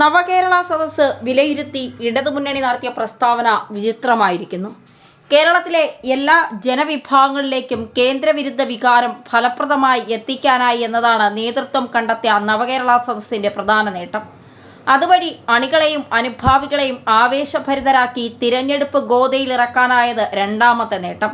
നവകേരള സദസ്സ് വിലയിരുത്തി ഇടതുമുന്നണി നടത്തിയ പ്രസ്താവന വിചിത്രമായിരിക്കുന്നു. കേരളത്തിലെ എല്ലാ ജനവിഭാഗങ്ങളിലേക്കും കേന്ദ്രവിരുദ്ധ വികാരം ഫലപ്രദമായി എത്തിക്കാനായി എന്നതാണ് നേതൃത്വം കണ്ടെത്തിയ നവകേരള സദസ്സിന്റെ പ്രധാന നേട്ടം. അതുവഴി അണികളെയും അനുഭാവികളെയും ആവേശഭരിതരാക്കി തിരഞ്ഞെടുപ്പ് ഗോതയിലിറക്കാനായത് രണ്ടാമത്തെ നേട്ടം.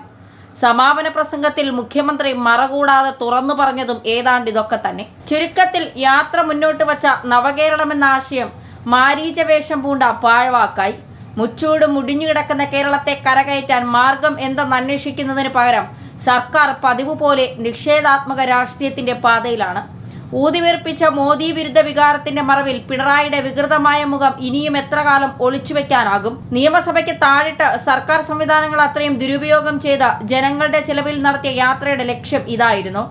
സമാപന പ്രസംഗത്തിൽ മുഖ്യമന്ത്രി മറകൂടാതെ തുറന്നു പറഞ്ഞതും ഏതാണ്ട് ഇതൊക്കെ തന്നെ. ചുരുക്കത്തിൽ യാത്ര മുന്നോട്ട് വച്ച നവകേരളമെന്ന ആശയം മാരീചവേഷം പൂണ്ട പാഴ്വാക്കായി. മുച്ചൂട് മുടിഞ്ഞു കിടക്കുന്ന കേരളത്തെ കരകയറ്റാൻ മാർഗം എന്തെന്ന് അന്വേഷിക്കുന്നതിന് പകരം സർക്കാർ പതിവ് പോലെ നിഷേധാത്മക രാഷ്ട്രീയത്തിന്റെ പാതയിലാണ്. ഊതിവീർപ്പിച്ച മോദി വിരുദ്ധ വികാരത്തിന്റെ മറവിൽ പിണറായിയുടെ വികൃതമായ മുഖം ഇനിയും എത്ര കാലം ഒളിച്ചുവെക്കാനാകും നിയമസഭയ്ക്ക് താഴിട്ട് സർക്കാർ സംവിധാനങ്ങൾ അത്രയും ദുരുപയോഗം ചെയ്ത ജനങ്ങളുടെ ചെലവിൽ നടത്തിയ യാത്രയുടെ ലക്ഷ്യം ഇതായിരുന്നു.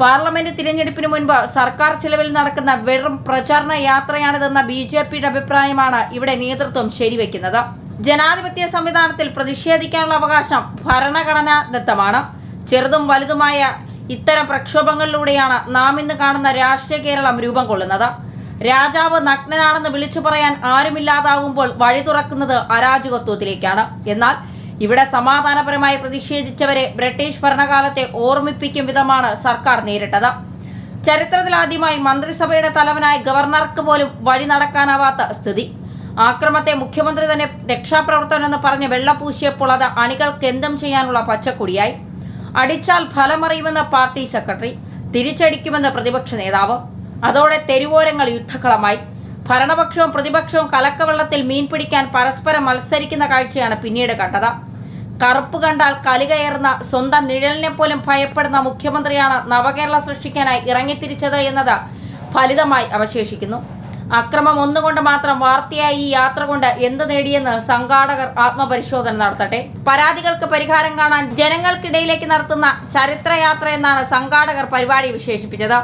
പാർലമെന്റ് തിരഞ്ഞെടുപ്പിന് മുൻപ് സർക്കാർ ചെലവിൽ നടക്കുന്ന വെറും പ്രചാരണ യാത്രയാണിതെന്ന ബി ജെ പിയുടെ അഭിപ്രായമാണ് ഇവിടെ നേതൃത്വം ശരിവെക്കുന്നത്. ജനാധിപത്യ സംവിധാനത്തിൽ പ്രതിഷേധിക്കാനുള്ള അവകാശം ഭരണഘടനാ ദത്തമാണ് ചെറുതും വലുതുമായ ഇത്തരം പ്രക്ഷോഭങ്ങളിലൂടെയാണ് നാം ഇന്ന് കാണുന്ന രാഷ്ട്രീയ കേരളം രൂപം കൊള്ളുന്നത്. രാജാവ് നഗ്നനാണെന്ന് വിളിച്ചു പറയാൻ ആരുമില്ലാതാകുമ്പോൾ വഴി തുറക്കുന്നത് അരാജകത്വത്തിലേക്കാണ്. എന്നാൽ ഇവിടെ സമാധാനപരമായി പ്രതിഷേധിച്ചവരെ ബ്രിട്ടീഷ് ഭരണകാലത്തെ ഓർമ്മിപ്പിക്കും വിധമാണ് സർക്കാർ നേരിട്ടത്. ചരിത്രത്തിലാദ്യമായി മന്ത്രിസഭയുടെ തലവനായ ഗവർണർക്ക് പോലും വഴി നടക്കാനാവാത്ത സ്ഥിതി. ആക്രമത്തെ മുഖ്യമന്ത്രി തന്നെ രക്ഷാപ്രവർത്തനം എന്ന് പറഞ്ഞ് വെള്ളപൂശിയപ്പോൾ അത് അണികൾക്ക് എന്തും ചെയ്യാനുള്ള പച്ചക്കൊടിയായി. അടിച്ചാൽ ഫലമറിയുമെന്ന പാർട്ടി സെക്രട്ടറി തിരിച്ചടിക്കുമെന്ന പ്രതിപക്ഷ നേതാവ്. അതോടെ തെരുവോരങ്ങൾ യുദ്ധക്കളമായി. ഭരണപക്ഷവും പ്രതിപക്ഷവും കലക്കവെള്ളത്തിൽ മീൻ പിടിക്കാൻ പരസ്പരം മത്സരിക്കുന്ന കാഴ്ചയാണ് പിന്നീട് കണ്ടത്. കറുപ്പ് കണ്ടാൽ കലികയറുന്ന സ്വന്തം നിഴലിനെ പോലും ഭയപ്പെടുന്ന മുഖ്യമന്ത്രിയാണ് നവകേരള സൃഷ്ടിക്കാനായി ഇറങ്ങിത്തിരിച്ചത് എന്നത് ഫലിതമായി അവശേഷിക്കുന്നു. അക്രമം ഒന്നുകൊണ്ട് മാത്രം വാർത്തയായി ഈ യാത്ര കൊണ്ട് എന്ത് നേടിയെന്ന് സംഘാടകർ ആത്മപരിശോധന നടത്തട്ടെ? പരാതികൾക്ക് പരിഹാരം കാണാൻ ജനങ്ങൾക്കിടയിലേക്ക് നടത്തുന്ന ചരിത്രയാത്ര എന്നാണ് സംഘാടകർ പരിപാടി വിശേഷിപ്പിച്ചത്.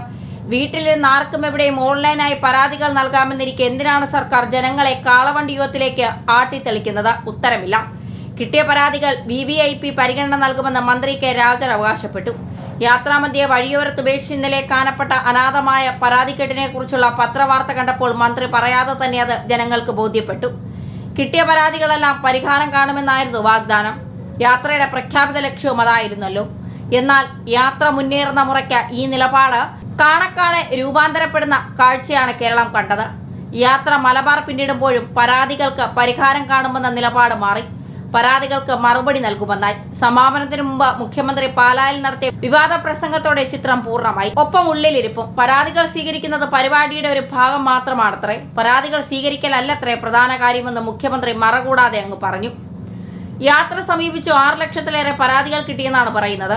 വീട്ടിലിരുന്ന് ആർക്കും എവിടെയും ഓൺലൈനായി പരാതികൾ നൽകാമെന്നിരിക്കെ എന്തിനാണ് സർക്കാർ ജനങ്ങളെ കാളവണ്ടി യുഗത്തിലേക്ക് ആട്ടിത്തെളിക്കുന്നത്? ഉത്തരമില്ല. കിട്ടിയ പരാതികൾ വി വി ഐ പി പരിഗണന നൽകുമെന്ന് മന്ത്രി കെ രാജൻ അവകാശപ്പെട്ടു. യാത്രാമധ്യേ വഴിയോരത്ത് ഉപേക്ഷിച്ച് ഇന്നലെ കാണപ്പെട്ട അനാഥമായ പരാതിക്കെട്ടിനെ കുറിച്ചുള്ള പത്രവാർത്ത കണ്ടപ്പോൾ മന്ത്രി പറയാതെ തന്നെ അത് ജനങ്ങൾക്ക് ബോധ്യപ്പെട്ടു. കിട്ടിയ പരാതികളെല്ലാം പരിഹാരം കാണുമെന്നായിരുന്നു വാഗ്ദാനം. യാത്രയുടെ പ്രഖ്യാപിത ലക്ഷ്യവും അതായിരുന്നല്ലോ. എന്നാൽ യാത്ര മുന്നേറുന്ന മുറയ്ക്ക് ഈ നിലപാട് കാണക്കാണെ രൂപാന്തരപ്പെടുന്ന കാഴ്ചയാണ് കേരളം കണ്ടത്. യാത്ര മലബാർ പിന്നിടുമ്പോഴും പരാതികൾക്ക് പരിഹാരം കാണുമെന്ന നിലപാട് മാറി. പരാതികൾക്ക് മറുപടി നൽകുമെന്നായി. സമാപനത്തിന് മുമ്പ് മുഖ്യമന്ത്രി പാലായിൽ നടത്തിയ വിവാദ പ്രസംഗത്തോടെ ചിത്രം പൂർണമായി. ഒപ്പം ഉള്ളിലിരിപ്പും. പരാതികൾ സ്വീകരിക്കുന്നത് പരിപാടിയുടെ ഒരു ഭാഗം മാത്രമാണത്രേ. പരാതികൾ സ്വീകരിക്കലല്ലത്രേ പ്രധാന കാര്യമെന്ന് മുഖ്യമന്ത്രി മറകൂടാതെ അങ്ങ് പറഞ്ഞു. യാത്ര സമീപിച്ചു ആറ് ലക്ഷത്തിലേറെ പരാതികൾ കിട്ടിയെന്നാണ് പറയുന്നത്.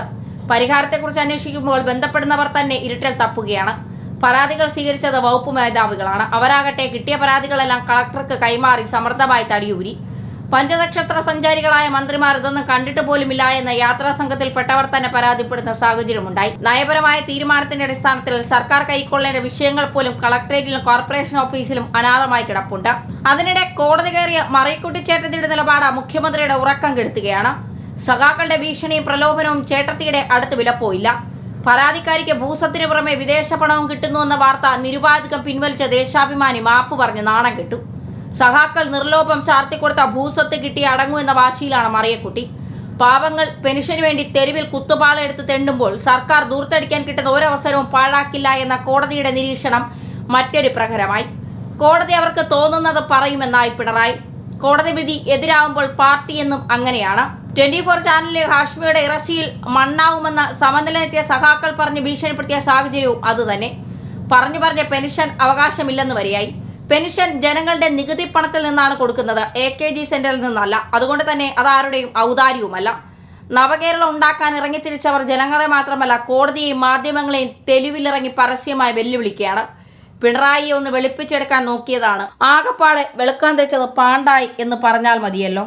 പരിഹാരത്തെക്കുറിച്ച് അന്വേഷിക്കുമ്പോൾ ബന്ധപ്പെടുന്നവർ തന്നെ ഇരുട്ടൽ തപ്പുകയാണ്. പരാതികൾ സ്വീകരിച്ചത് വകുപ്പ് മേധാവികളാണ്. അവരാകട്ടെ കിട്ടിയ പരാതികളെല്ലാം കളക്ടർക്ക് കൈമാറി സമർത്ഥമായി തടിയൂരി. പഞ്ചനക്ഷത്ര സഞ്ചാരികളായ മന്ത്രിമാർ ഇതൊന്നും കണ്ടിട്ട് പോലുമില്ല എന്ന യാത്രാ സംഘത്തിൽ സംഘത്തിൽപ്പെട്ടവർ തന്നെ പരാതിപ്പെടുന്ന സാഹചര്യമുണ്ടായി. നയപരമായ തീരുമാനത്തിന്റെ അടിസ്ഥാനത്തിൽ സർക്കാർ കൈക്കൊള്ളേണ്ട വിഷയങ്ങൾ പോലും കളക്ടറേറ്റിലും കോർപ്പറേഷൻ ഓഫീസിലും അനാഥമായി കിടപ്പുണ്ട്. അതിനിടെ കോടതി കയറിയ മറിക്കുട്ടിച്ചേട്ടത്തിയുടെ നിലപാട് മുഖ്യമന്ത്രിയുടെ ഉറക്കം കെടുത്തുകയാണ്. സഖാക്കളുടെ ഭീഷണിയും പ്രലോഭനവും ചേട്ടത്തിയുടെ അടുത്ത് വിലപ്പോയില്ല. പരാതിക്കാരിക്ക് ഭൂസത്തിനു പുറമെ വിദേശ പണവും കിട്ടുന്നുവെന്ന വാർത്ത നിരുപാധികം പിൻവലിച്ച ദേശാഭിമാനി മാപ്പ് പറഞ്ഞ് നാണം കെട്ടു. സഹാക്കൾ നിർലോഭം ചാർത്തിക്കൊടുത്ത ഭൂസ്വത്ത് കിട്ടി അടങ്ങൂ എന്ന വാശിയിലാണ് മറിയക്കുട്ടി. പാവങ്ങൾ പെൻഷന് വേണ്ടി തെരുവിൽ കുത്തുപാളെടുത്ത് തെണ്ടുമ്പോൾ സർക്കാർ ദൂർത്തടിക്കാൻ കിട്ടുന്ന ഒരവസരവും പാഴാക്കില്ല എന്ന കോടതിയുടെ നിരീക്ഷണം മറ്റൊരു പ്രഹരമായി. കോടതി അവർക്ക് തോന്നുന്നത് പറയുമെന്നായി പിണറായി. കോടതി വിധി എതിരാവുമ്പോൾ പാർട്ടി എന്നും അങ്ങനെയാണ്. ട്വന്റി ഫോർ ചാനലിലെ ഹാഷ്മിയുടെ ഇറച്ചിയിൽ മണ്ണാവുമെന്ന് സമനിലയെത്തിയ സഹാക്കൾ പറഞ്ഞ് ഭീഷണിപ്പെടുത്തിയ സാഹചര്യവും അതുതന്നെ. പറഞ്ഞു പറഞ്ഞ പെൻഷൻ അവകാശമില്ലെന്ന് വരെയായി. പെൻഷൻ ജനങ്ങളുടെ നികുതി പണത്തിൽ നിന്നാണ് കൊടുക്കുന്നത്. എ കെ ജി സെന്ററിൽ നിന്നല്ല. അതുകൊണ്ട് തന്നെ അതാരുടെയും ഔദാര്യവുമല്ല. നവകേരളം ഉണ്ടാക്കാൻ ഇറങ്ങിത്തിരിച്ചവർ ജനങ്ങളെ മാത്രമല്ല കോടതിയെയും മാധ്യമങ്ങളെയും തെരുവിലിറങ്ങി പരസ്യമായി വെല്ലുവിളിക്കുകയാണ്. പിണറായിയെ ഒന്ന് വെളുപ്പിച്ചെടുക്കാൻ നോക്കിയതാണ്. ആകപ്പാടെ വെളുക്കാൻ തെച്ചത് പാണ്ടായി എന്ന് പറഞ്ഞാൽ മതിയല്ലോ.